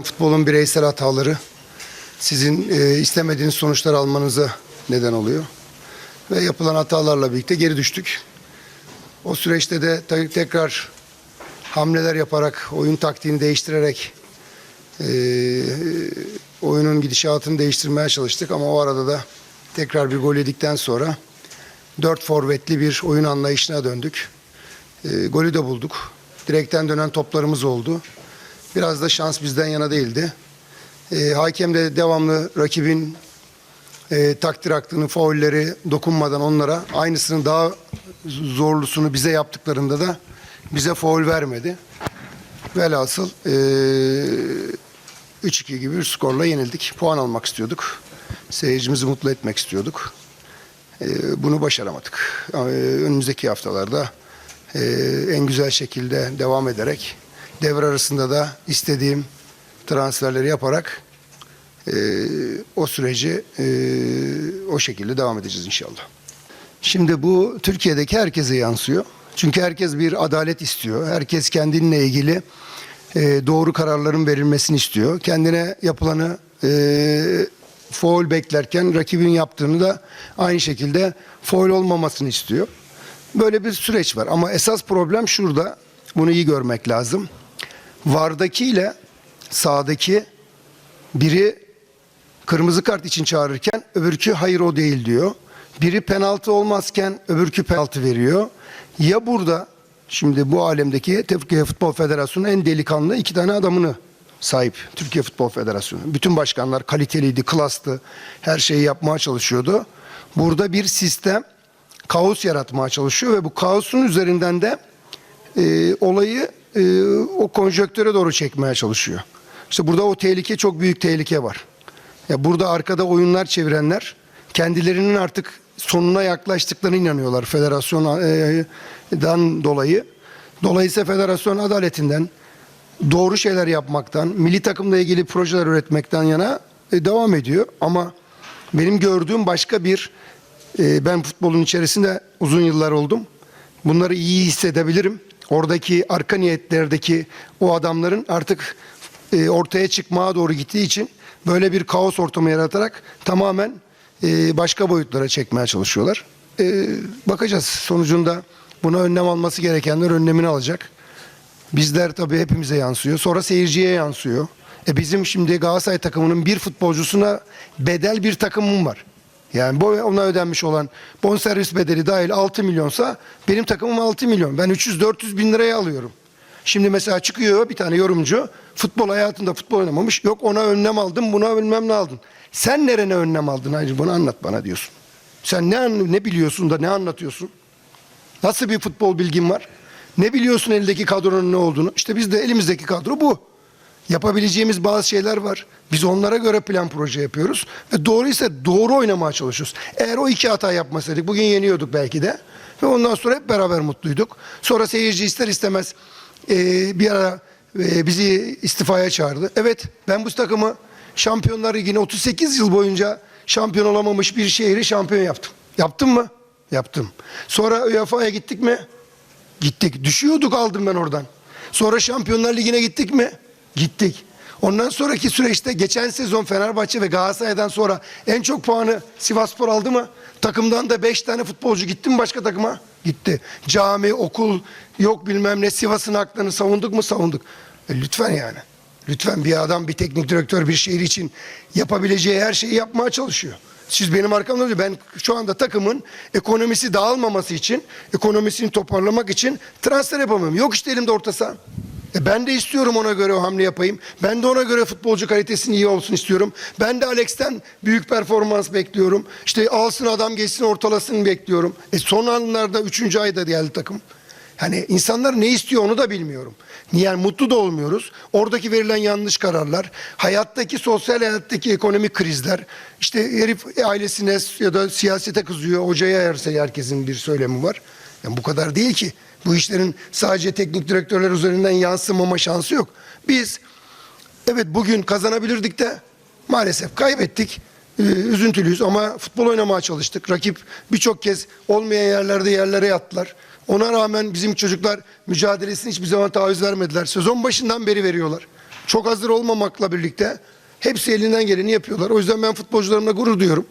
Futbolun bireysel hataları sizin e, istemediğiniz sonuçlar almanıza neden oluyor. Ve yapılan hatalarla birlikte geri düştük. O süreçte de tekrar hamleler yaparak, oyun taktiğini değiştirerek e, oyunun gidişatını değiştirmeye çalıştık. Ama o arada da tekrar bir gol yedikten sonra dört forvetli bir oyun anlayışına döndük. E, golü de bulduk. Direkten dönen toplarımız oldu. Biraz da şans bizden yana değildi. E, hakem de devamlı rakibin e, takdir hakkını, faulleri dokunmadan onlara aynısını daha zorlusunu bize yaptıklarında da bize faul vermedi. Velhasıl e, 3-2 gibi bir skorla yenildik. Puan almak istiyorduk. Seyircimizi mutlu etmek istiyorduk. E, bunu başaramadık. E, önümüzdeki haftalarda e, en güzel şekilde devam ederek devre arasında da istediğim transferleri yaparak e, o süreci e, o şekilde devam edeceğiz inşallah. Şimdi bu Türkiye'deki herkese yansıyor. Çünkü herkes bir adalet istiyor. Herkes kendinle ilgili e, doğru kararların verilmesini istiyor. Kendine yapılanı e, foul beklerken rakibin yaptığını da aynı şekilde foul olmamasını istiyor. Böyle bir süreç var ama esas problem şurada. Bunu iyi görmek lazım. Vardaki ile sağdaki biri kırmızı kart için çağırırken öbürkü hayır o değil diyor. Biri penaltı olmazken öbürkü penaltı veriyor. Ya burada şimdi bu alemdeki Türkiye Futbol Federasyonu en delikanlı iki tane adamını sahip Türkiye Futbol Federasyonu. Bütün başkanlar kaliteliydi, klastı, her şeyi yapmaya çalışıyordu. Burada bir sistem kaos yaratmaya çalışıyor ve bu kaosun üzerinden de e, olayı e, o konjöktöre doğru çekmeye çalışıyor. İşte burada o tehlike çok büyük tehlike var. Ya burada arkada oyunlar çevirenler kendilerinin artık sonuna yaklaştıklarına inanıyorlar federasyondan dolayı. Dolayısıyla federasyon adaletinden, doğru şeyler yapmaktan, milli takımla ilgili projeler üretmekten yana e, devam ediyor. Ama benim gördüğüm başka bir, e, ben futbolun içerisinde uzun yıllar oldum. Bunları iyi hissedebilirim. Oradaki arka niyetlerdeki o adamların artık e, ortaya çıkmaya doğru gittiği için böyle bir kaos ortamı yaratarak tamamen e, başka boyutlara çekmeye çalışıyorlar. E, bakacağız sonucunda buna önlem alması gerekenler önlemini alacak. Bizler tabii hepimize yansıyor. Sonra seyirciye yansıyor. E bizim şimdi Galatasaray takımının bir futbolcusuna bedel bir takımım var. Yani bu ona ödenmiş olan bonservis bedeli dahil 6 milyonsa benim takımım 6 milyon. Ben 300-400 bin liraya alıyorum. Şimdi mesela çıkıyor bir tane yorumcu futbol hayatında futbol oynamamış. Yok ona önlem aldım buna önlem ne aldın? Sen nerene önlem aldın Hayır bunu anlat bana diyorsun. Sen ne, ne biliyorsun da ne anlatıyorsun? Nasıl bir futbol bilgin var? Ne biliyorsun eldeki kadronun ne olduğunu? İşte biz de elimizdeki kadro bu. Yapabileceğimiz bazı şeyler var. Biz onlara göre plan proje yapıyoruz. Ve doğruysa doğru oynamaya çalışıyoruz. Eğer o iki hata yapmasaydık bugün yeniyorduk belki de. Ve ondan sonra hep beraber mutluyduk. Sonra seyirci ister istemez e, bir ara e, bizi istifaya çağırdı. Evet ben bu takımı Şampiyonlar Ligi'ne 38 yıl boyunca şampiyon olamamış bir şehri şampiyon yaptım. Yaptım mı? Yaptım. Sonra UEFA'ya gittik mi? Gittik. Düşüyorduk aldım ben oradan. Sonra Şampiyonlar Ligi'ne gittik mi? Gittik. Ondan sonraki süreçte geçen sezon Fenerbahçe ve Galatasaray'dan sonra en çok puanı Sivasspor aldı mı? Takımdan da 5 tane futbolcu gitti mi başka takıma? Gitti. Cami, okul, yok bilmem ne Sivas'ın haklarını savunduk mu? Savunduk. E, lütfen yani. Lütfen bir adam, bir teknik direktör bir şehir için yapabileceği her şeyi yapmaya çalışıyor. Siz benim arkamda. Ben şu anda takımın ekonomisi dağılmaması için, ekonomisini toparlamak için transfer yapamıyorum. Yok işte elimde orta. E ben de istiyorum ona göre o hamle yapayım. Ben de ona göre futbolcu kalitesinin iyi olsun istiyorum. Ben de Alex'ten büyük performans bekliyorum. İşte alsın adam geçsin ortalasın bekliyorum. E son anlarda 3. ayda geldi takım. Hani insanlar ne istiyor onu da bilmiyorum. Yani mutlu da olmuyoruz. Oradaki verilen yanlış kararlar, hayattaki sosyal hayattaki ekonomik krizler, işte herif ailesine ya da siyasete kızıyor, hocaya yerse herkesin bir söylemi var. Yani bu kadar değil ki. Bu işlerin sadece teknik direktörler üzerinden yansımama şansı yok. Biz evet bugün kazanabilirdik de maalesef kaybettik. Ee, üzüntülüyüz ama futbol oynamaya çalıştık. Rakip birçok kez olmayan yerlerde yerlere yattılar. Ona rağmen bizim çocuklar mücadelesini hiçbir zaman taviz vermediler. Sezon başından beri veriyorlar. çok hazır olmamakla birlikte hepsi elinden geleni yapıyorlar. O yüzden ben futbolcularımla gurur duyuyorum.